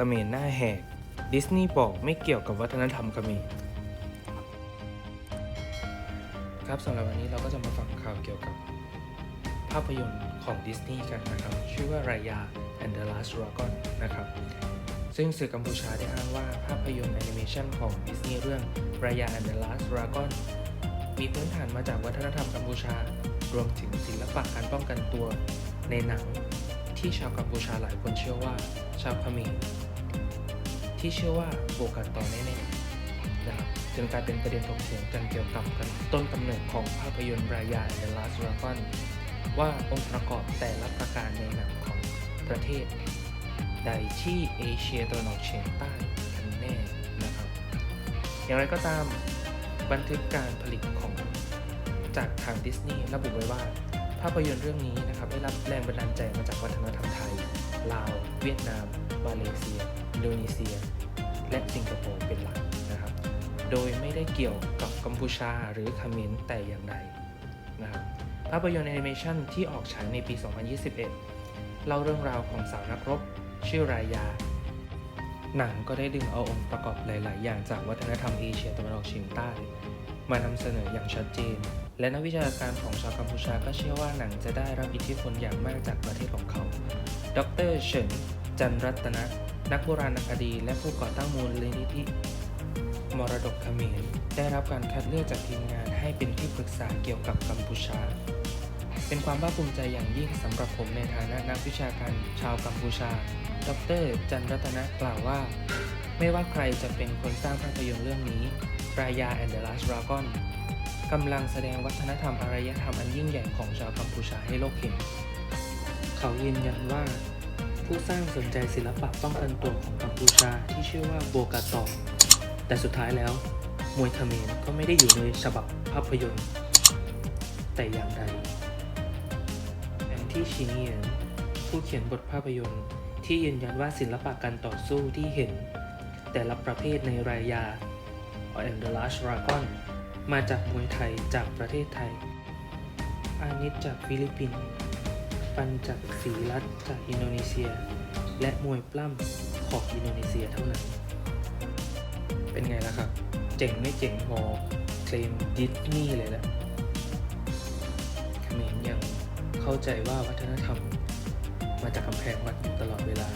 ขมรหน้าแหก ดิสนีย์บอกไม่เกี่ยวกับวัฒนธรรมเขมรครับสำหรับวันนี้เราก็จะมาฟังข่าวเกี่ยวกับ ภาพยนตร์ของดิสนีย์กันนะครับ ชื่อว่ารายา and the Last Dragon นะครับ ซึ่งสื่อกัมพูชาได้อ้างว่าภาพยนตร์แอนิเมชันของดิสนีย์เรื่องรายา and the Last Dragon มีพื้นฐานมาจากวัฒนธรรมกัมพูชา รวมถึงศิลปะการป้องกันตัวในหนังที่ชาวกัมพูชาหลายคนเชื่อว่า ชาวเขมร ที่เชื่อว่าโบกันต่อแน่ๆนะครับจนกลายเป็นประเด็นถกเถียงกันเกี่ยวกับกันต้นกำเนิดของภาพยนตร์รายา The Last Dragon ว่าองค์ประกอบแต่ละประการในหนังของประเทศ ใดที่เอเชียตะวันออกเฉียงใต้กันแน่นะครับ อย่างไรก็ตามบันทึกการผลิตของจากทางดิสนีย์ระบุไว้ว่า ภาพยนตร์เรื่องนี้นะครับได้รับแรงบันดาลใจมาจากวัฒนธรรมไทย ลาว เวียดนาม มาเลเซีย อินโดนีเซีย และสิงคโปร์เป็นหลักนะครับ โดยไม่ได้เกี่ยวกับกัมพูชาหรือเขมรแต่อย่างใดนะครับภาพยนตร์แอนิเมชันที่ออกฉายในปี 2021 เล่าเรื่องราวของสาวนักรบ ชื่อรายา หนังก็ได้ดึงเอาองค์ประกอบหลาย ๆ อย่างจากวัฒนธรรมเอเชียตะวันออกเฉียงใต้ มานำเสนออย่างชัดเจน และนักวิชาการของชาวกัมพูชาก็เชื่อว่าหนังจะได้รับอิทธิพลอย่างมากจากประเทศของเขา ดรเฉิน จันรัตนะ นักโบราณคดี และผู้ก่อตั้งมูลนิธิมรดกเขมรได้รับการคัดเลือกจากทีมงานให้เป็นที่ปรึกษาเกี่ยวกับกัมพูชา เป็นความภาคภูมิใจอย่างยิ่งสำหรับผมในฐานะนักวิชาการชาวกัมพูชา ดร จันรัตนะกล่าวว่า ไม่ว่าใครจะเป็นคนสร้างภาพยนตร์เรื่องนี้รายา and the Last Dragon กำลังแสดงวัฒนธรรมอารยธรรมอันยิ่งใหญ่ของชาวกัมพูชาให้โลกเห็น เขายืนยันว่า ผู้สร้างสนใจศิลปะป้องกันตัวของกัมพูชาที่ชื่อว่าโบกาตอแต่สุดท้ายแล้ว มวยเขมรก็ไม่ได้อยู่ในฉบับภาพยนตร์ แต่อย่างใดแอนที่ชิเนียนผู้เขียนบทภาพยนตร์ ที่ยืนยันว่าศิลปะการต่อสู้ที่เห็น แต่ละประเภทในรายา and the Last Dragon มาจากมวยไทยจากประเทศไทย อานิดจากฟิลิปปินส์ันจากสีรัตจากอินโดนีเซีย และมวยปล้ำของอินโดนีเซียเท่านั้น เป็นไงล่ะครับ เจ๋งไม่เจ๋งพอเคลมดิสนีย์เลยแหละเขมรยังเข้าใจว่าวัฒนธรรมมาจากกำแพงวัดอยู่ตลอดเวลา